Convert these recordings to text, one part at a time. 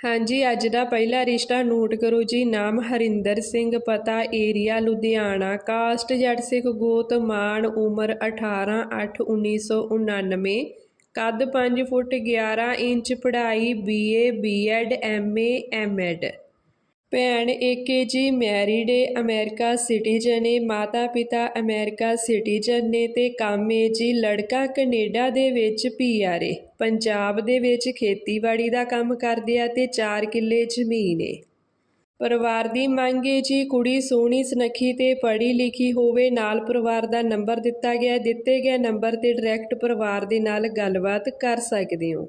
ਹਾਂਜੀ, ਅੱਜ ਦਾ ਪਹਿਲਾ ਰਿਸ਼ਤਾ ਨੋਟ ਕਰੋ ਜੀ। ਨਾਮ ਹਰਿੰਦਰ ਸਿੰਘ, ਪਤਾ ਏਰੀਆ ਲੁਧਿਆਣਾ। ਕਾਸਟ ਜੱਟ ਸਿੱਖ ਗੋਤ ਮਾਨ, ਉਮਰ 18 8 1999 ਕੱਦ 5 ਫੁੱਟ 11 ਇੰਚ, ਪੜ੍ਹਾਈ ਬੀਏ ਬੀਐਡ ਐਮਏ ਐਮਐਡ ਭੈਣ ਏਕੇ ਜੀ ਮੈਰਿਡ ਏ, ਅਮਰੀਕਾ ਸਿਟੀਜ਼ਨ ਏ ਮਾਤਾ ਪਿਤਾ ਅਮਰੀਕਾ ਸਿਟੀਜ਼ਨ ਨੇ ਤੇ ਕੰਮ ਏ ਜੀ ਲੜਕਾ ਕੈਨੇਡਾ ਦੇ ਵਿੱਚ ਪੀਆਰ ਏ। ਪੰਜਾਬ ਦੇ ਵਿੱਚ ਖੇਤੀਬਾੜੀ ਦਾ ਕੰਮ ਕਰਦੇ ਆ ਤੇ 4 ਕਿੱਲੇ ਜ਼ਮੀਨ ਏ। ਪਰਿਵਾਰ ਦੀ ਮੰਗ ਏ ਜੀ ਕੁੜੀ ਸੋਹਣੀ, ਸੁਨੱਖੀ ਤੇ ਪੜ੍ਹੀ ਲਿਖੀ ਹੋਵੇ, ਨਾਲ ਪਰਿਵਾਰ ਦਾ ਨੰਬਰ ਦਿੱਤਾ ਗਿਆ, ਦਿੱਤੇ ਗਏ ਨੰਬਰ ਤੇ ਡਾਇਰੈਕਟ ਪਰਿਵਾਰ ਦੇ ਨਾਲ ਗੱਲਬਾਤ ਕਰ ਸਕਦੇ ਹੋ।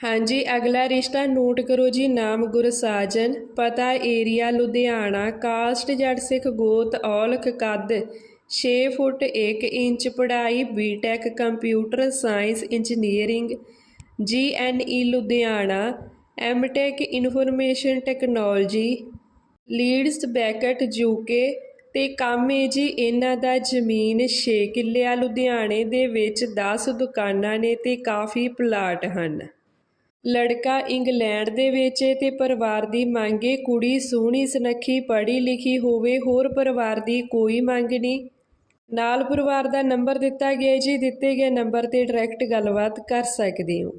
ਹਾਂਜੀ, ਅਗਲਾ ਰਿਸ਼ਤਾ ਨੋਟ ਕਰੋ ਜੀ, ਨਾਮ ਗੁਰਸਾਜਨ, ਪਤਾ ਏਰੀਆ ਲੁਧਿਆਣਾ, ਕਾਸਟ ਜੱਟ ਸਿੱਖ ਗੋਤ, ਔਲਖ ਕੱਦ 6 ਫੁੱਟ 1 ਇੰਚ ਪੜ੍ਹਾਈ BTech computer science engineering GNE Ludhiana MTech information technology, Leeds Beckett UK ਤੇ ਕੰਮ ਏ ਜੀ ਇਹਨਾਂ ਦਾ ਜ਼ਮੀਨ 6 ਕਿੱਲਿਆਂ ਲੁਧਿਆਣੇ ਦੇ ਵਿੱਚ 10 ਦੁਕਾਨਾਂ ਨੇ ਤੇ ਕਾਫੀ ਪਲਾਟ ਹਨ। ਲੜਕਾ ਇੰਗਲੈਂਡ ਦੇ ਵਿੱਚ ਏ ਤੇ ਪਰਿਵਾਰ ਦੀ ਮੰਗ ਏ ਕੁੜੀ ਸੋਹਣੀ, ਸੁਨੱਖੀ ਪੜ੍ਹੀ ਲਿਖੀ ਹੋਵੇ, ਹੋਰ ਪਰਿਵਾਰ ਦੀ ਕੋਈ ਮੰਗ ਨਹੀਂ। ਨਾਲ ਪਰਿਵਾਰ ਦਾ ਨੰਬਰ ਦਿੱਤਾ ਗਿਆ ਜੀ, ਦਿੱਤੇ ਗਏ ਨੰਬਰ ਤੇ ਡਾਇਰੈਕਟ ਗੱਲਬਾਤ ਕਰ ਸਕਦੇ ਹੋ।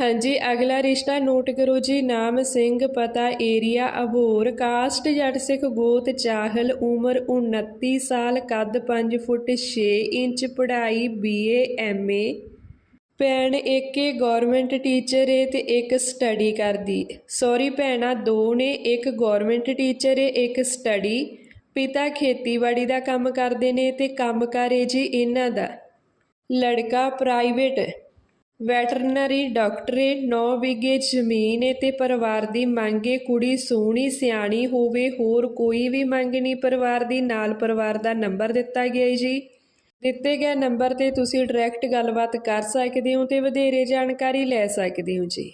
ਹਾਂਜੀ, ਅਗਲਾ ਰਿਸ਼ਤਾ ਨੋਟ ਕਰੋ ਜੀ, ਨਾਮ ਸਿੰਘ, ਪਤਾ ਏਰੀਆ ਅਬੋਰ ਕਾਸਟ, ਜੱਟ ਸਿੱਖ, ਗੋਤ, ਚਾਹਲ, ਉਮਰ 29 ਸਾਲ, ਕੱਦ 5 ਫੁੱਟ 6 ਇੰਚ, ਪੜ੍ਹਾਈ ਬੀਏ ਐਮਏ ਭੈਣ ਇੱਕ ਏ ਗਵਰਨਮੈਂਟ ਟੀਚਰ ਏ ਤੇ ਇੱਕ ਸਟੱਡੀ ਕਰਦੀ। ਸੌਰੀ ਭੈਣਾਂ, ਦੋ ਨੇ, ਇੱਕ ਗਵਰਨਮੈਂਟ ਟੀਚਰ ਏ, ਇੱਕ ਸਟੱਡੀ ਪਿਤਾ ਖੇਤੀਬਾੜੀ ਦਾ ਕੰਮ ਕਰਦੇ ਨੇ ਤੇ ਕੰਮ ਕਰੇ ਜੀ ਇਹਨਾਂ ਦਾ। ਲੜਕਾ ਪ੍ਰਾਈਵੇਟ ਵੈਟਰਨਰੀ ਡਾਕਟਰ ਏ 9 ਵਿਗੇ ਜ਼ਮੀਨ ਏ ਤੇ ਪਰਿਵਾਰ ਦੀ ਮੰਗੇ ਕੁੜੀ ਸੋਹਣੀ, ਸਿਆਣੀ ਹੋਵੇ, ਹੋਰ ਕੋਈ ਵੀ ਮੰਗ ਨਹੀਂ, ਪਰਿਵਾਰ ਦੀ ਨਾਲ ਪਰਿਵਾਰ ਦਾ ਨੰਬਰ ਦਿੱਤਾ ਗਿਆ ਏ ਜੀ। ਦਿੱਤੇ ਗਏ ਨੰਬਰ ਤੇ ਤੁਸੀਂ ਡਾਇਰੈਕਟ ਗੱਲਬਾਤ ਕਰ ਸਕਦੇ ਹੋ ਤੇ ਵਧੇਰੇ ਜਾਣਕਾਰੀ ਲੈ ਸਕਦੇ ਹੋ ਜੀ।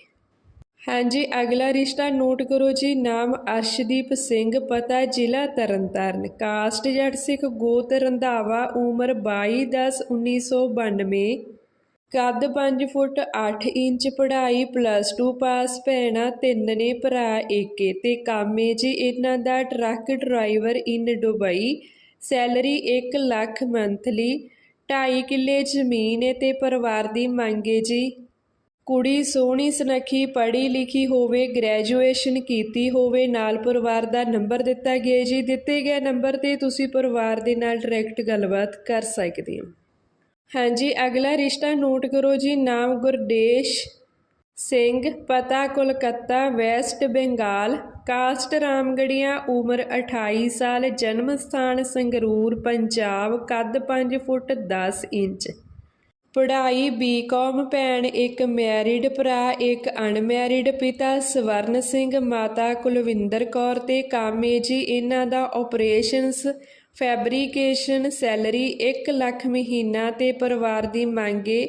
ਹਾਂਜੀ, ਅਗਲਾ ਰਿਸ਼ਤਾ ਨੋਟ ਕਰੋ ਜੀ। ਨਾਮ ਅਰਸ਼ਦੀਪ ਸਿੰਘ, ਪਤਾ ਜ਼ਿਲ੍ਹਾ ਤਰਨਤਾਰਨ। ਕਾਸਟ ਜੱਟ ਸਿੱਖ ਗੋਤ ਰੰਧਾਵਾ, ਉਮਰ 22 10 1992 ਕੱਦ 5 ਫੁੱਟ 8 ਇੰਚ, ਪੜ੍ਹਾਈ ਪਲੱਸ 2 ਪਾਸ ਭੈਣਾਂ ਤਿੰਨ ਨੇ, ਭਰਾ ਏਕੇ। ਤੇ ਕਾਮੇ ਜੀ, ਇਹਨਾਂ ਦਾ truck driver in Dubai. Salary 1 lakh monthly 2.5 ਕਿੱਲੇ ਜ਼ਮੀਨ ਹੈ ਤੇ ਪਰਿਵਾਰ ਦੀ ਮੰਗ ਮੰਗੇ ਜੀ। ਕੁੜੀ ਸੋਹਣੀ ਸੁਨੱਖੀ, ਪੜ੍ਹੀ ਲਿਖੀ ਹੋਵੇ, ਗ੍ਰੈਜੂਏਸ਼ਨ ਕੀਤੀ ਹੋਵੇ, ਨਾਲ ਪਰਿਵਾਰ ਦਾ ਨੰਬਰ ਦਿੱਤਾ ਗਿਆ ਜੀ। ਦਿੱਤੇ ਗਏ ਨੰਬਰ ਤੇ ਤੁਸੀਂ ਪਰਿਵਾਰ ਦੇ ਨਾਲ ਡਾਇਰੈਕਟ ਗੱਲਬਾਤ ਕਰ ਸਕਦੇ ਹੋ। ਹਾਂਜੀ, ਅਗਲਾ ਰਿਸ਼ਤਾ ਨੋਟ ਕਰੋ ਜੀ। ਨਾਮ ਗੁਰਦੇਸ਼ ਸਿੰਘ, ਪਤਾ ਕੋਲਕਾਤਾ, ਵੈਸਟ ਬੰਗਾਲ। ਕਾਸਟ ਰਾਮਗੜੀਆਂ ਉਮਰ 28 ਸਾਲ, ਜਨਮ ਸਥਾਨ ਸੰਗਰੂਰ, ਪੰਜਾਬ, ਕੱਦ 5 ਫੁੱਟ 10 ਇੰਚ। ਪੜ੍ਹਾਈ ਬੀਕਾਮ ਭੈਣ ਇੱਕ ਮੈਰਿਡ ਭਰਾ, ਇੱਕ ਅਨਮੈਰਿਡ ਪਿਤਾ ਸਵਰਨ ਸਿੰਘ, ਮਾਤਾ ਕੁਲਵਿੰਦਰ ਕੌਰ ਤੇ ਕਾਮੇ ਜੀ। ਇਹਨਾਂ ਦਾ ਆਪਰੇਸ਼ਨਸ ਫੈਬਰੀਕੇਸ਼ਨ ਸੈਲਰੀ 1 ਲੱਖ ਮਹੀਨਾ ਤੇ ਪਰਿਵਾਰ ਦੀ ਮੰਗੇ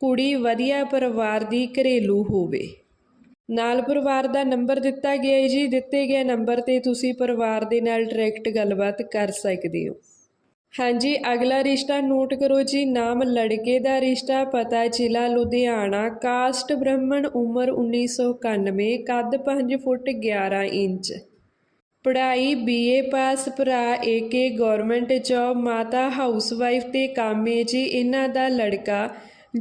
ਕੁੜੀ ਵਧੀਆ ਪਰਿਵਾਰ ਦੀ ਘਰੇਲੂ ਹੋਵੇ। ਨਾਲ ਪਰਿਵਾਰ ਦਾ ਨੰਬਰ ਦਿੱਤਾ ਗਿਆ ਹੈ ਜੀ। ਦਿੱਤੇ ਗਏ ਨੰਬਰ ਤੇ ਤੁਸੀਂ ਪਰਿਵਾਰ ਦੇ ਨਾਲ ਡਾਇਰੈਕਟ ਗੱਲਬਾਤ ਕਰ ਸਕਦੇ ਹੋ। ਹਾਂਜੀ, ਅਗਲਾ ਰਿਸ਼ਤਾ ਨੋਟ ਕਰੋ ਜੀ। ਨਾਮ ਲੜਕੇ ਦਾ ਰਿਸ਼ਤਾ, ਪਤਾ ਜ਼ਿਲ੍ਹਾ ਲੁਧਿਆਣਾ। ਕਾਸਟ ਬ੍ਰਾਹਮਣ ਉਮਰ 1991 ਕੱਦ 5 ਫੁੱਟ 11 ਇੰਚ। ਪੜ੍ਹਾਈ ਬੀਏ ਪਾਸ ਭਰਾ ਏਕੇ ਗਵਰਨਮੈਂਟ ਜੌਬ ਮਾਤਾ ਹਾਊਸਵਾਈਫ ਤੇ ਕਾਮੇ ਜੀ। ਇਹਨਾਂ ਦਾ ਲੜਕਾ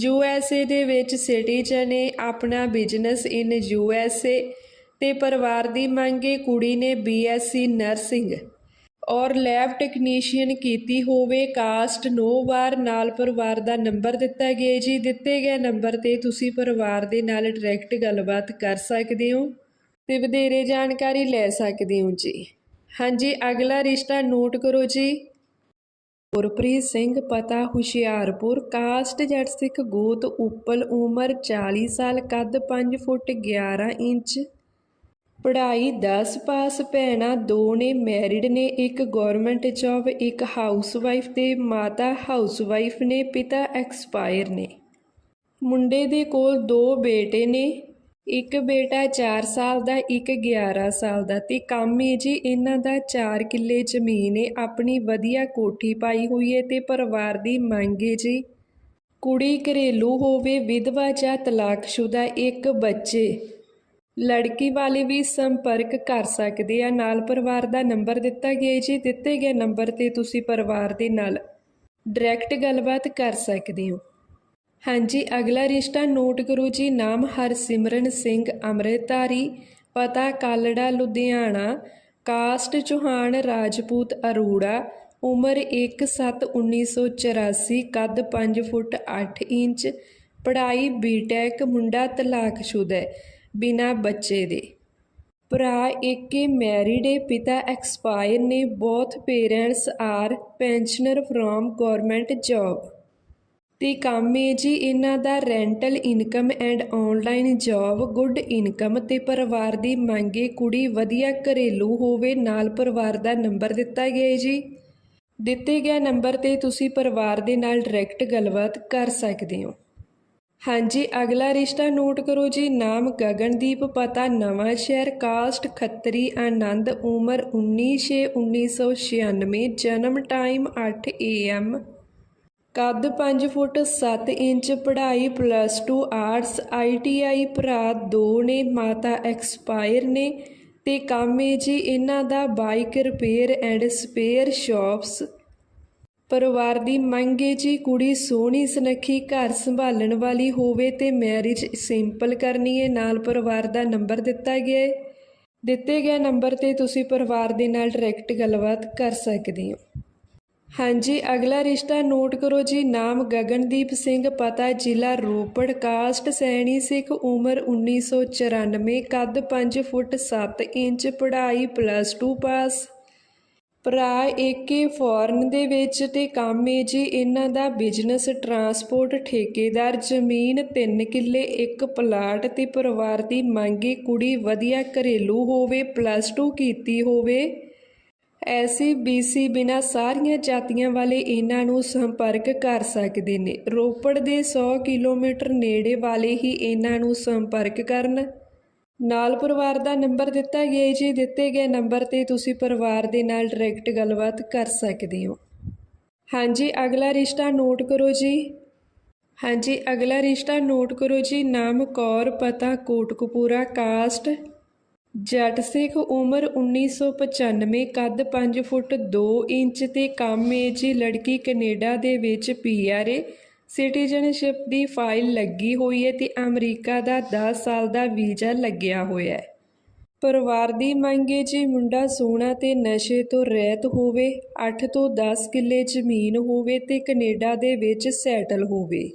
ਯੂ ਐਸ ਏ ਦੇ ਵਿੱਚ ਸਿਟੀਜ਼ਨ ਏ ਆਪਣਾ business in U S A ਤੇ ਪਰਿਵਾਰ ਦੀ ਮੰਗੇ ਕੁੜੀ ਨੇ ਬੀ ਐੱਸ ਸੀ ਨਰਸਿੰਗ। ਔਰ ਲੈਬ ਟੈਕਨੀਸ਼ੀਅਨ ਕੀਤੀ ਹੋਵੇ ਕਾਸਟ, ਨੋ ਵਾਰ ਨਾਲ ਪਰਿਵਾਰ ਦਾ ਨੰਬਰ ਦਿੱਤਾ ਗਿਆ ਜੀ। ਦਿੱਤੇ ਗਏ ਨੰਬਰ ਤੇ ਤੁਸੀਂ ਪਰਿਵਾਰ ਦੇ ਨਾਲ ਡਾਇਰੈਕਟ ਗੱਲਬਾਤ ਕਰ ਸਕਦੇ ਹੋ ਤੇ ਵਧੇਰੇ ਜਾਣਕਾਰੀ ਲੈ ਸਕਦੇ ਹੋ ਜੀ। ਹਾਂਜੀ, ਅਗਲਾ ਰਿਸ਼ਤਾ ਨੋਟ ਕਰੋ ਜੀ। ਗੁਰਪ੍ਰੀਤ ਸਿੰਘ ਪਤਾ ਹੁਸ਼ਿਆਰਪੁਰ, ਕਾਸਟ ਜੱਟ ਸਿੱਖ ਗੋਤ ਉਪਲ ਉਮਰ 40 ਸਾਲ, ਕੱਦ 5 ਫੁੱਟ 11 ਇੰਚ। ਪੜ੍ਹਾਈ 10 ਪਾਸ ਭੈਣਾਂ ਦੋ ਨੇ ਮੈਰਿਡ ਨੇ, ਇੱਕ ਗਵਰਨਮੈਂਟ ਜੌਬ, ਇੱਕ ਹਾਊਸਵਾਈਫ ਤੇ ਮਾਤਾ ਹਾਊਸਵਾਈਫ ਨੇ, ਪਿਤਾ ਐਕਸਪਾਇਰ ਨੇ। ਮੁੰਡੇ ਦੇ ਕੋਲ ਦੋ ਬੇਟੇ ਨੇ। ਇੱਕ ਬੇਟਾ 4 ਸਾਲ ਦਾ, ਇੱਕ 11 ਸਾਲ ਦਾ। ਤੇ ਕੰਮ ਹੈ ਜੀ, ਇਹਨਾਂ ਦਾ 4 ਕਿੱਲੇ ਜ਼ਮੀਨ ਹੈ ਆਪਣੀ ਵਧੀਆ ਕੋਠੀ ਪਾਈ ਹੋਈ ਹੈ ਤੇ ਪਰਿਵਾਰ ਦੀ ਮੰਗ ਹੈ ਜੀ। ਕੁੜੀ ਘਰੇਲੂ ਹੋਵੇ, ਵਿਧਵਾ ਜਾਂ ਤਲਾਕਸ਼ੁਦਾ, ਇੱਕ ਬੱਚੇ। ਲੜਕੀ ਵਾਲੇ ਵੀ ਸੰਪਰਕ ਕਰ ਸਕਦੇ ਆ। ਨਾਲ ਪਰਿਵਾਰ ਦਾ ਨੰਬਰ ਦਿੱਤਾ ਗਿਆ ਜੀ। ਦਿੱਤੇ ਗਏ ਨੰਬਰ ਤੇ ਤੁਸੀਂ ਪਰਿਵਾਰ ਦੇ ਨਾਲ ਡਾਇਰੈਕਟ ਗੱਲਬਾਤ ਕਰ ਸਕਦੇ ਹੋ। ਹਾਂਜੀ, ਅਗਲਾ ਰਿਸ਼ਤਾ ਨੋਟ ਕਰੋ ਜੀ। ਨਾਮ ਹਰਸਿਮਰਨ ਸਿੰਘ, ਅੰਮ੍ਰਿਤਧਾਰੀ, ਪਤਾ ਕਾਲੜਾ, ਲੁਧਿਆਣਾ। ਕਾਸਟ ਚੌਹਾਨ, ਰਾਜਪੂਤ ਅਰੋੜਾ। ਉਮਰ 1/7/1984 ਕੱਦ 5 ਫੁੱਟ 8 ਇੰਚ। ਪੜ੍ਹਾਈ ਬੀਟੈਕ ਮੁੰਡਾ ਤਲਾਕਸ਼ੁਦਾ ਹੈ, ਬਿਨਾ ਬੱਚੇ ਦੇ। ਭਰਾ ਏਕੇ, ਮੈਰਿਡ ਏ ਪਿਤਾ ਐਕਸਪਾਇਰ ਨੇ both parents are pensioner from government job. ਅਤੇ ਕੰਮ ਹੈ ਜੀ, ਇਹਨਾਂ ਦਾ rental income and online job good income ਅਤੇ ਪਰਿਵਾਰ ਦੀ ਮੰਗੇ ਕੁੜੀ ਵਧੀਆ ਘਰੇਲੂ ਹੋਵੇ, ਨਾਲ ਪਰਿਵਾਰ ਦਾ ਨੰਬਰ ਦਿੱਤਾ ਗਿਆ ਹੈ ਜੀ। ਦਿੱਤੇ ਗਿਆ ਨੰਬਰ ਤੇ ਤੁਸੀਂ ਪਰਿਵਾਰ ਦੇ ਨਾਲ ਡਾਇਰੈਕਟ ਗੱਲਬਾਤ ਕਰ ਸਕਦੇ ਹੋ। ਹਾਂਜੀ, ਅਗਲਾ ਰਿਸ਼ਤਾ ਨੋਟ ਕਰੋ ਜੀ, ਨਾਮ ਗਗਨਦੀਪ, ਪਤਾ ਨਵਾਂ ਸ਼ਹਿਰ ਕਾਸਟ ਖੱਤਰੀ, ਆਨੰਦ, ਉਮਰ 19/6/1996 ਜਨਮ ਟਾਈਮ 8 ਏਐਮ ਕੱਦ 5 ਫੁੱਟ 7 ਇੰਚ ਪੜ੍ਹਾਈ ਪਲੱਸ 2 ਆਰਟਸ ਆਈਟੀਆਈ ਭਰਾ ਦੋ ਨੇ, ਮਾਤਾ ਐਕਸਪਾਇਰ ਨੇ ਤੇ ਕੰਮ ਹੈ ਜੀ ਇਹਨਾਂ ਦਾ bike repair and spare shops ਪਰਿਵਾਰ ਦੀ ਮੰਗ ਹੈ ਜੀ ਕੁੜੀ ਸੋਹਣੀ ਸੁਨੱਖੀ ਘਰ ਸੰਭਾਲਣ ਵਾਲੀ ਹੋਵੇ ਤੇ ਮੈਰਿਜ ਸਿੰਪਲ ਕਰਨੀ ਹੈ, ਨਾਲ ਪਰਿਵਾਰ ਦਾ ਨੰਬਰ ਦਿੱਤਾ ਗਿਆ ਹੈ। ਦਿੱਤੇ ਗਏ ਨੰਬਰ ਤੇ ਤੁਸੀਂ ਪਰਿਵਾਰ ਦੇ ਨਾਲ ਡਾਇਰੈਕਟ ਗੱਲਬਾਤ ਕਰ ਸਕਦੇ ਹੋ। ਹਾਂਜੀ, ਅਗਲਾ ਰਿਸ਼ਤਾ ਨੋਟ ਕਰੋ ਜੀ, ਨਾਮ ਗਗਨਦੀਪ ਸਿੰਘ, ਪਤਾ ਜ਼ਿਲ੍ਹਾ ਰੋਪੜ, ਕਾਸਟ ਸੈਣੀ ਸਿੱਖ, ਉਮਰ 1994 ਕੱਦ 5 ਫੁੱਟ 7 ਇੰਚ, ਪੜ੍ਹਾਈ ਪਲੱਸ 2 ਪਾਸ ਭਰਾ ਏਕੇ ਫੋਰਨ ਦੇ ਵਿੱਚ ਤੇ ਕੰਮ ਏ ਜੀ, ਇਹਨਾਂ ਦਾ ਬਿਜ਼ਨਸ ਟਰਾਂਸਪੋਰਟ ਠੇਕੇਦਾਰ, ਜ਼ਮੀਨ 3 ਕਿੱਲੇ, ਇੱਕ ਪਲਾਟ ਤੇ ਪਰਿਵਾਰ ਦੀ ਮੰਗੀ ਕੁੜੀ ਵਧੀਆ ਘਰੇਲੂ ਹੋਵੇ ਪਲੱਸ 2 ਕੀਤੀ ਹੋਵੇ। ਐਸੀ ਬੀਸੀ ਬਿਨਾ ਸਾਰੀਆਂ ਜਾਤੀਆਂ ਵਾਲੇ ਇਹਨਾਂ ਨੂੰ ਸੰਪਰਕ ਕਰ ਸਕਦੇ ਨੇ। ਰੋਪੜ ਦੇ 100 ਕਿਲੋਮੀਟਰ ਨੇੜੇ ਵਾਲੇ ਹੀ ਇਹਨਾਂ ਨੂੰ ਸੰਪਰਕ ਕਰਨ। ਨਾਲ ਪਰਿਵਾਰ ਦਾ ਨੰਬਰ ਦਿੱਤਾ ਗਿਆ ਜੀ। ਦਿੱਤੇ ਗਏ ਨੰਬਰ ਤੇ ਤੁਸੀਂ ਪਰਿਵਾਰ ਦੇ ਨਾਲ ਡਾਇਰੈਕਟ ਗੱਲਬਾਤ ਕਰ ਸਕਦੇ ਹੋ। ਹਾਂਜੀ, ਅਗਲਾ ਰਿਸ਼ਤਾ ਨੋਟ ਕਰੋ ਜੀ। ਹਾਂਜੀ, ਅਗਲਾ ਰਿਸ਼ਤਾ ਨੋਟ ਕਰੋ ਜੀ। ਨਾਮ ਕੌਰ, ਪਤਾ ਕੋਟਕਪੂਰਾ, ਕਾਸਟ ਜੱਟ ਸਿੱਖ ਉਮਰ 1995 ਕੱਦ 5 ਫੁੱਟ 2 ਇੰਚ ਤੇ ਕੰਮ ਹੈ ਜੀ ਲੜਕੀ ਕੈਨੇਡਾ ਦੇ ਵਿੱਚ ਪੀਆਰ ਏ। ਸਿਟੀਜ਼ਨਸ਼ਿਪ ਦੀ ਫਾਈਲ ਲੱਗੀ ਹੋਈ ਹੈ ਤੇ ਅਮਰੀਕਾ ਦਾ 10 ਸਾਲ ਦਾ ਵੀਜ਼ਾ ਲੱਗਿਆ ਹੋਇਆ ਹੈ ਪਰਿਵਾਰ ਦੀ ਮੰਗ ਹੈ ਜੀ ਮੁੰਡਾ ਸੋਹਣਾ ਤੇ ਨਸ਼ੇ ਤੋਂ ਰਹਿਤ ਹੋਵੇ 8 ਤੋਂ 10 ਕਿੱਲੇ ਜ਼ਮੀਨ ਹੋਵੇ ਤੇ ਕੈਨੇਡਾ ਦੇ ਵਿੱਚ ਸੈਟਲ ਹੋਵੇ।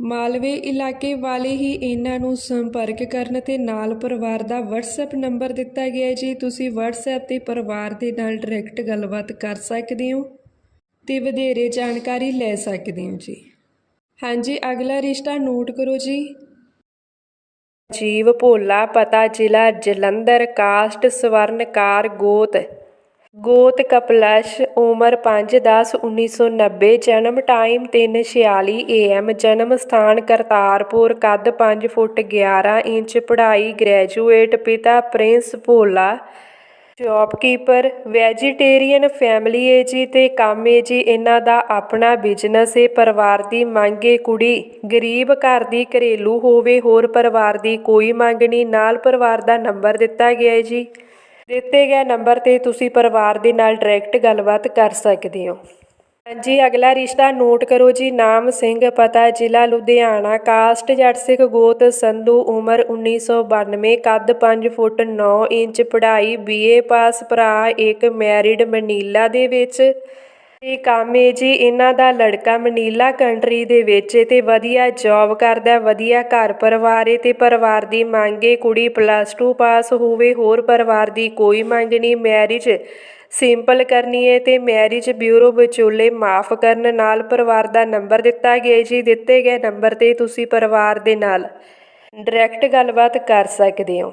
ਮਾਲਵੇ ਇਲਾਕੇ ਵਾਲੇ ਹੀ ਇਹਨਾਂ ਨੂੰ ਸੰਪਰਕ ਕਰਨ ਤੇ ਨਾਲ ਪਰਿਵਾਰ ਦਾ WhatsApp ਨੰਬਰ ਦਿੱਤਾ ਗਿਆ ਜੀ, ਤੁਸੀਂ WhatsApp ਤੇ ਪਰਿਵਾਰ ਦੇ ਨਾਲ ਡਾਇਰੈਕਟ ਗੱਲਬਾਤ ਕਰ ਸਕਦੇ ਹੋ ਤੇ ਵਧੇਰੇ ਜਾਣਕਾਰੀ ਲੈ ਸਕਦੇ ਹੋ ਜੀ। ਹਾਂਜੀ, ਅਗਲਾ ਰਿਸ਼ਤਾ ਨੋਟ ਕਰੋ ਜੀ। ਜੀਵ ਭੋਲਾ ਪਤਾ ਜ਼ਿਲ੍ਹਾ ਜਲੰਧਰ, ਕਾਸਟ ਸਵਰਨਕਾਰ ਗੋਤ। ਗੋਤ ਕਪਲਸ਼, ਉਮਰ 5/10/1990 ਜਨਮ ਟਾਈਮ 3:46 ਏਐਮ ਜਨਮ ਸਥਾਨ ਕਰਤਾਰਪੁਰ, ਕੱਦ 5 ਫੁੱਟ 11 ਇੰਚ, ਪੜ੍ਹਾਈ ਗ੍ਰੈਜੂਏਟ, ਪਿਤਾ Prince Bhola shopkeeper vegetarian family ਏ ਜੀ ਤੇ ਕੰਮ ਏ ਜੀ, ਇਹਨਾਂ ਦਾ ਆਪਣਾ ਬਿਜ਼ਨਸ ਏ, ਪਰਿਵਾਰ ਦੀ ਮੰਗ ਏ ਕੁੜੀ, ਗਰੀਬ ਘਰ ਦੀ ਘਰੇਲੂ ਹੋਵੇ, ਹੋਰ ਪਰਿਵਾਰ ਦੀ ਕੋਈ ਮੰਗ ਨਹੀਂ, ਨਾਲ ਪਰਿਵਾਰ ਦਾ ਨੰਬਰ ਦਿੱਤਾ ਗਿਆ ਏ ਜੀ। ਦਿੱਤੇ ਗਏ ਨੰਬਰ ਤੇ ਤੁਸੀਂ ਪਰਿਵਾਰ ਦੇ ਨਾਲ ਡਾਇਰੈਕਟ ਗੱਲਬਾਤ ਕਰ ਸਕਦੇ ਹੋ। ਹਾਂਜੀ, ਅਗਲਾ ਰਿਸ਼ਤਾ ਨੋਟ ਕਰੋ ਜੀ। ਨਾਮ ਸਿੰਘ, ਪਤਾ, ਜ਼ਿਲ੍ਹਾ ਲੁਧਿਆਣਾ। ਕਾਸਟ ਜੱਟ ਸਿੱਖ ਗੋਤ, ਸੰਧੂ, ਉਮਰ 1992 ਕੱਦ 5 ਫੁੱਟ 9 ਇੰਚ, ਪੜ੍ਹਾਈ ਬੀਏ ਪਾਸ ਭਰਾ, ਇੱਕ ਮੈਰਿਡ ਮਨੀਲਾ ਦੇ ਵਿੱਚ। ਤੇ ਕੰਮ ਏ ਜੀ, ਇਹਨਾਂ ਦਾ ਲੜਕਾ ਮਨੀਲਾ ਕੰਟਰੀ ਦੇ ਵਿੱਚ ਏ ਤੇ ਵਧੀਆ ਜੌਬ ਕਰਦਾ, ਵਧੀਆ ਘਰ ਪਰਿਵਾਰ ਏ ਤੇ ਪਰਿਵਾਰ ਦੀ ਮੰਗ ਏ ਕੁੜੀ ਪਲੱਸ 2 ਪਾਸ ਹੋਵੇ, ਹੋਰ ਪਰਿਵਾਰ ਦੀ ਕੋਈ ਮੰਗ ਨਹੀਂ ਮੈਰਿਜ ਸਿੰਪਲ ਕਰਨੀ ਏ ਤੇ ਮੈਰਿਜ ਬਿਊਰੋ ਵਿਚੋਲੇ ਮਾਫ ਕਰਨ ਨਾਲ ਪਰਿਵਾਰ ਦਾ ਨੰਬਰ ਦਿੱਤਾ ਗਿਆ ਜੀ, ਦਿੱਤੇ ਗਏ ਨੰਬਰ ਤੇ ਤੁਸੀਂ ਪਰਿਵਾਰ ਦੇ ਨਾਲ ਡਾਇਰੈਕਟ ਗੱਲਬਾਤ ਕਰ ਸਕਦੇ ਹੋ।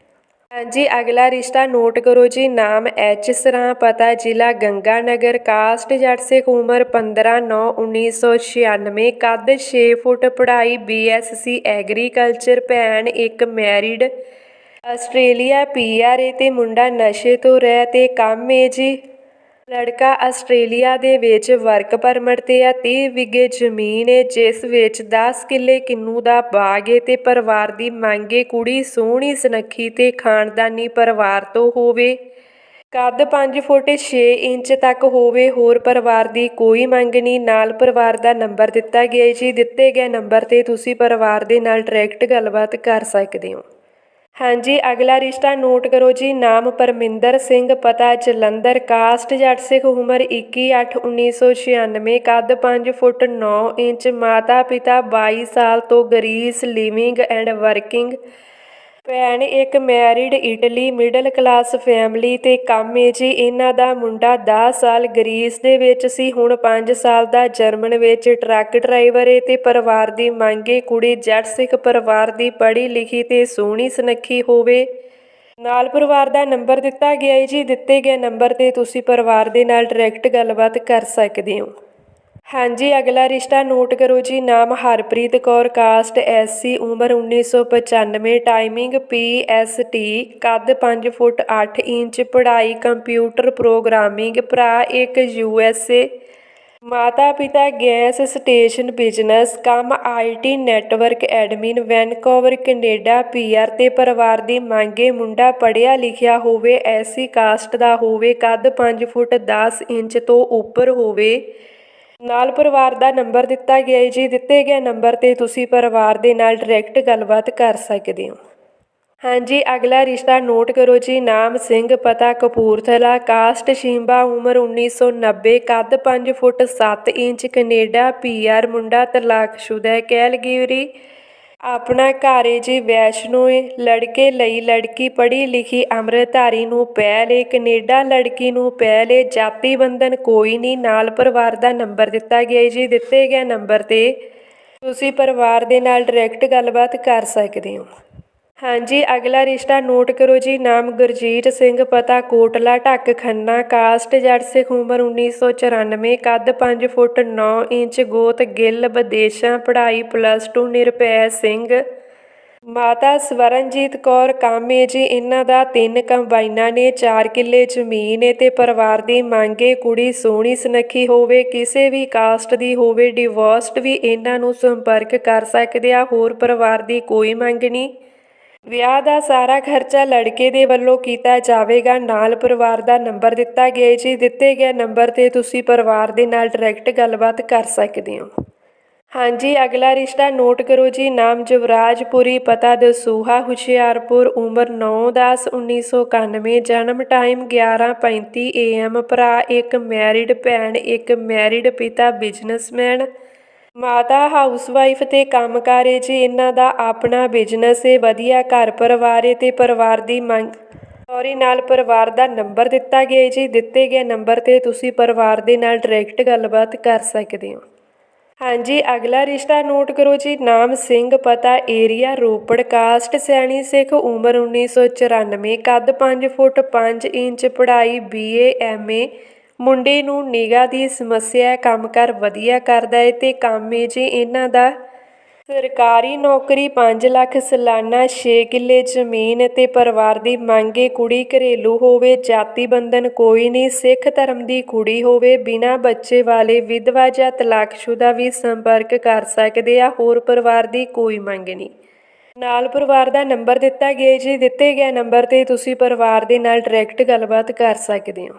ਹਾਂਜੀ, ਅਗਲਾ ਰਿਸ਼ਤਾ ਨੋਟ ਕਰੋ ਜੀ, ਨਾਮ ਐਚ ਸਰਾਂ, ਪਤਾ ਜ਼ਿਲ੍ਹਾ ਗੰਗਾਨਗਰ, ਕਾਸਟ ਜੱਟ ਸਿੱਖ ਉਮਰ 15 9 1996 ਕੱਦ 6 ਫੁੱਟ, ਪੜ੍ਹਾਈ ਬੀਐਸਸੀ ਐਗਰੀਕਲਚਰ, ਭੈਣ ਇੱਕ ਮੈਰਿਡ, ਆਸਟ੍ਰੇਲੀਆ ਪੀਆਰ ਏ, ਤੇ ਮੁੰਡਾ ਨਸ਼ੇ ਤੋਂ ਰਹਿ, ਤੇ ਕੰਮ ਏ ਜੀ। ਲੜਕਾ ਆਸਟ੍ਰੇਲੀਆ ਦੇ ਵਿੱਚ ਵਰਕ ਪਰਮਿਟ ਤੇ ਆ 30 ਵਿਗੇ ਜ਼ਮੀਨ ਏ, ਜਿਸ ਵਿੱਚ 10 ਕਿੱਲੇ ਕਿੰਨੂ ਦਾ ਬਾਗ ਏ ਤੇ ਪਰਿਵਾਰ ਦੀ ਮੰਗ ਏ, ਕੁੜੀ ਸੋਹਣੀ ਸੁਨੱਖੀ ਤੇ ਖਾਨਦਾਨੀ ਪਰਿਵਾਰ ਤੋਂ ਹੋਵੇ। ਕੱਦ 5 ਫੁੱਟ 6 ਇੰਚ ਤੱਕ ਹੋਵੇ, ਹੋਰ ਪਰਿਵਾਰ ਦੀ ਕੋਈ ਮੰਗ ਨਹੀਂ। ਨਾਲ ਪਰਿਵਾਰ ਦਾ ਨੰਬਰ ਦਿੱਤਾ ਗਿਆ ਜੀ। ਦਿੱਤੇ ਗਏ ਨੰਬਰ ਤੇ ਤੁਸੀਂ ਪਰਿਵਾਰ ਦੇ ਨਾਲ ਡਾਇਰੈਕਟ ਗੱਲਬਾਤ ਕਰ ਸਕਦੇ ਹੋ। ਹਾਂਜੀ, ਅਗਲਾ ਰਿਸ਼ਤਾ ਨੋਟ ਕਰੋ ਜੀ। ਨਾਮ ਪਰਮਿੰਦਰ ਸਿੰਘ, ਪਤਾ ਜਲੰਧਰ। ਕਾਸਟ ਜੱਟ ਸਿੱਖ, ਉਮਰ 21/8/1996 ਕੱਦ 5 ਫੁੱਟ 9 ਇੰਚ ਮਾਤਾ ਪਿਤਾ 22 ਸਾਲ ਤੋਂ ਗਰੀਸ, ਲਿਵਿੰਗ ਐਂਡ ਵਰਕਿੰਗ ਭੈਣ, ਇੱਕ married Italy middle class family ਤੇ ਕੰਮ ਏ ਜੀ। ਇਹਨਾਂ ਦਾ ਮੁੰਡਾ 10 ਸਾਲ ਗਰੀਸ ਦੇ ਵਿੱਚ ਸੀ, ਹੁਣ 5 ਸਾਲ ਦਾ ਜਰਮਨ ਵਿੱਚ ਟਰੱਕ ਡਰਾਈਵਰ ਏ ਤੇ ਪਰਿਵਾਰ ਦੀ ਮੰਗ ਏ ਕੁੜੀ ਜੱਟ ਸਿੱਖ ਪਰਿਵਾਰ ਦੀ ਪੜ੍ਹੀ ਲਿਖੀ ਤੇ ਸੋਹਣੀ ਸੁਨੱਖੀ ਹੋਵੇ। ਨਾਲ ਪਰਿਵਾਰ ਦਾ ਨੰਬਰ ਦਿੱਤਾ ਗਿਆ ਏ ਜੀ। ਦਿੱਤੇ ਗਏ ਨੰਬਰ ਤੇ ਤੁਸੀਂ ਪਰਿਵਾਰ ਦੇ ਨਾਲ ਡਾਇਰੈਕਟ ਗੱਲਬਾਤ ਕਰ ਸਕਦੇ ਹੋ। ਹਾਂਜੀ, ਅਗਲਾ ਰਿਸ਼ਤਾ ਨੋਟ ਕਰੋ ਜੀ। ਨਾਮ ਹਰਪ੍ਰੀਤ ਕੌਰ, ਕਾਸਟ ਐਸਸੀ ਉਮਰ 1995 ਟਾਈਮਿੰਗ ਪੀਐਸਟੀ ਕੱਦ 5 ਫੁੱਟ 8 ਇੰਚ, ਪੜ੍ਹਾਈ ਕੰਪਿਊਟਰ ਪ੍ਰੋਗਰਾਮਿੰਗ, ਭਰਾ ਇੱਕ ਯੂਐਸਏ ਮਾਤਾ ਪਿਤਾ ਗੈਸ ਸਟੇਸ਼ਨ ਬਿਜ਼ਨਸ, ਕੰਮ IT network admin, Vancouver, Canada PR ਤੇ ਪਰਿਵਾਰ ਦੀ ਮੰਗੇ ਮੁੰਡਾ ਪੜਿਆ ਲਿਖਿਆ ਹੋਵੇ ਐਸੀ ਕਾਸਟ ਦਾ ਹੋਵੇ, ਕੱਦ 5 ਫੁੱਟ 10 ਇੰਚ ਤੋਂ ਉੱਪਰ ਹੋਵੇ। ਨਾਲ ਪਰਿਵਾਰ ਦਾ ਨੰਬਰ ਦਿੱਤਾ ਗਿਆ ਹੈ ਜੀ। ਦਿੱਤੇ ਗਏ ਨੰਬਰ ਤੇ ਤੁਸੀਂ ਪਰਿਵਾਰ ਦੇ ਨਾਲ ਡਾਇਰੈਕਟ ਗੱਲਬਾਤ ਕਰ ਸਕਦੇ ਹੋ। ਹਾਂਜੀ, ਅਗਲਾ ਰਿਸ਼ਤਾ ਨੋਟ ਕਰੋ ਜੀ। ਨਾਮ ਸਿੰਘ, ਪਤਾ ਕਪੂਰਥਲਾ, ਕਾਸਟ ਸ਼ਿੰਬਾ, ਉਮਰ 1990 ਕੱਦ 5 ਫੁੱਟ 7 ਇੰਚ, ਕੈਨੇਡਾ ਪੀਆਰ ਮੁੰਡਾ ਤਲਾਕਸ਼ੁਦਾ, ਕੈਲਗਰੀ ਆਪਣਾ ਘਰ ਏ ਜੀ ਵੈਸ਼ਨੋ ਏ। ਲੜਕੇ ਲਈ ਲੜਕੀ ਪੜ੍ਹੀ ਲਿਖੀ ਅੰਮ੍ਰਿਤਧਾਰੀ ਨੂੰ ਪੈ ਏ। ਕੈਨੇਡਾ ਲੜਕੀ ਨੂੰ ਪੈ ਏ। ਜਾਤੀ ਬੰਧਨ ਕੋਈ ਨਹੀਂ। ਨਾਲ ਪਰਿਵਾਰ ਦਾ ਨੰਬਰ ਦਿੱਤਾ ਗਿਆ ਜੀ। ਦਿੱਤੇ ਗਏ ਨੰਬਰ ਤੇ ਤੁਸੀਂ ਪਰਿਵਾਰ ਦੇ ਨਾਲ ਡਾਇਰੈਕਟ ਗੱਲਬਾਤ ਕਰ ਸਕਦੇ ਹੋ। ਹਾਂਜੀ, ਅਗਲਾ ਰਿਸ਼ਤਾ ਨੋਟ ਕਰੋ ਜੀ। ਨਾਮ ਗੁਰਜੀਤ ਸਿੰਘ, ਪਤਾ ਕੋਟਲਾ, ਢੱਕ ਖੰਨਾ, ਕਾਸਟ ਜੱਟ ਸਿੱਖ ਉਮਰ 1994 ਕੱਦ 5 ਫੁੱਟ 9 ਇੰਚ, ਗੋਤ ਗਿੱਲ, ਵਿਦੇਸ਼ਾਂ ਪੜ੍ਹਾਈ ਪਲੱਸ 2 ਨਿਰਭੈ ਸਿੰਘ। ਮਾਤਾ ਸਵਰਨਜੀਤ ਕੌਰ, ਕਾਮੇ ਜੀ, ਇਹਨਾਂ ਦਾ ਤਿੰਨ ਕੰਬਾਈਨਾਂ ਨੇ 4 ਕਿੱਲੇ ਜ਼ਮੀਨ ਏ ਤੇ ਪਰਿਵਾਰ ਦੀ ਮੰਗੇ ਕੁੜੀ ਸੋਹਣੀ ਸੁਨੱਖੀ ਹੋਵੇ, ਕਿਸੇ ਵੀ ਕਾਸਟ ਦੀ ਹੋਵੇ ਡਿਵੋਰਸਡ ਵੀ ਇਹਨਾਂ ਨੂੰ ਸੰਪਰਕ ਕਰ ਸਕਦੇ ਆ, ਹੋਰ ਪਰਿਵਾਰ ਦੀ ਕੋਈ ਮੰਗ ਨਹੀਂ। ਵਿਆਹ ਦਾ ਸਾਰਾ ਖਰਚਾ ਲੜਕੇ ਦੇ ਵੱਲੋਂ ਕੀਤਾ ਜਾਵੇਗਾ। ਨਾਲ ਪਰਿਵਾਰ ਦਾ ਨੰਬਰ ਦਿੱਤਾ ਗਿਆ ਜੀ। ਦਿੱਤੇ ਗਏ ਨੰਬਰ ਤੇ ਤੁਸੀਂ ਪਰਿਵਾਰ ਦੇ ਨਾਲ ਡਾਇਰੈਕਟ ਗੱਲਬਾਤ ਕਰ ਸਕਦੇ ਹੋ। ਹਾਂਜੀ, ਅਗਲਾ ਰਿਸ਼ਤਾ ਨੋਟ ਕਰੋ ਜੀ। ਨਾਮ ਜਵਰਾਜਪੁਰੀ, ਪਤਾ ਦਸੂਹਾ, ਹੁਸ਼ਿਆਰਪੁਰ, ਉਮਰ 9/10/1991 ਜਨਮ ਟਾਈਮ 11:35 AM ਭਰਾ ਇੱਕ, ਮੈਰਿਡ ਭੈਣ ਇੱਕ, ਮੈਰਿਡ ਪਿਤਾ, ਬਿਜ਼ਨਸਮੈਨ ਮਾਤਾ ਹਾਊਸਵਾਈਫ ਤੇ ਕੰਮਕਾਰ ਏ ਜੀ, ਇਹਨਾਂ ਦਾ ਆਪਣਾ ਬਿਜ਼ਨਸ ਏ, ਵਧੀਆ ਘਰ ਪਰਿਵਾਰ ਏ ਤੇ ਪਰਿਵਾਰ ਦੀ ਮੰਗ। ਸੌਰੀ, ਨਾਲ ਪਰਿਵਾਰ ਦਾ ਨੰਬਰ ਦਿੱਤਾ ਗਿਆ ਜੀ, ਦਿੱਤੇ ਗਏ ਨੰਬਰ ਤੇ ਤੁਸੀਂ ਪਰਿਵਾਰ ਦੇ ਨਾਲ ਡਾਇਰੈਕਟ ਗੱਲਬਾਤ ਕਰ ਸਕਦੇ ਹੋ। ਹਾਂਜੀ, ਅਗਲਾ ਰਿਸ਼ਤਾ ਨੋਟ ਕਰੋ ਜੀ, ਨਾਮ ਸਿੰਘ, ਪਤਾ ਏਰੀਆ ਰੋਪੜ, ਕਾਸਟ ਸੈਣੀ ਸਿੱਖ, ਉਮਰ 1994 ਕੱਦ 5 ਫੁੱਟ 5 ਇੰਚ, ਪੜ੍ਹਾਈ ਬੀਏ ਐਮਏ ਮੁੰਡੇ ਨੂੰ ਨਿਗਾਹ ਦੀ ਸਮੱਸਿਆ ਹੈ ਕੰਮਕਾਰ ਵਧੀਆ ਕਰਦਾ ਏ ਤੇ ਕੰਮ ਏ ਜੀ ਇਹਨਾਂ ਦਾ ਸਰਕਾਰੀ ਨੌਕਰੀ 5 ਲੱਖ ਸਾਲਾਨਾ 6 ਕਿੱਲੇ ਜ਼ਮੀਨ ਤੇ ਪਰਿਵਾਰ ਦੀ ਮੰਗੇ ਕੁੜੀ ਘਰੇਲੂ ਹੋਵੇ, ਜਾਤੀ ਬੰਧਨ ਕੋਈ ਨਹੀਂ, ਸਿੱਖ ਧਰਮ ਦੀ ਕੁੜੀ ਹੋਵੇ, ਬਿਨਾਂ ਬੱਚੇ ਵਾਲੇ ਵਿਧਵਾ ਜਾਂ ਤਲਾਕਸ਼ੁਦਾ ਵੀ ਸੰਪਰਕ ਕਰ ਸਕਦੇ ਆ, ਹੋਰ ਪਰਿਵਾਰ ਦੀ ਕੋਈ ਮੰਗ ਨਹੀਂ। ਨਾਲ ਪਰਿਵਾਰ ਦਾ ਨੰਬਰ ਦਿੱਤਾ ਗਿਆ ਜੀ, ਦਿੱਤੇ ਗਿਆ ਨੰਬਰ ਤੇ ਤੁਸੀਂ ਪਰਿਵਾਰ ਦੇ ਨਾਲ ਡਾਇਰੈਕਟ ਗੱਲਬਾਤ ਕਰ ਸਕਦੇ ਹੋ।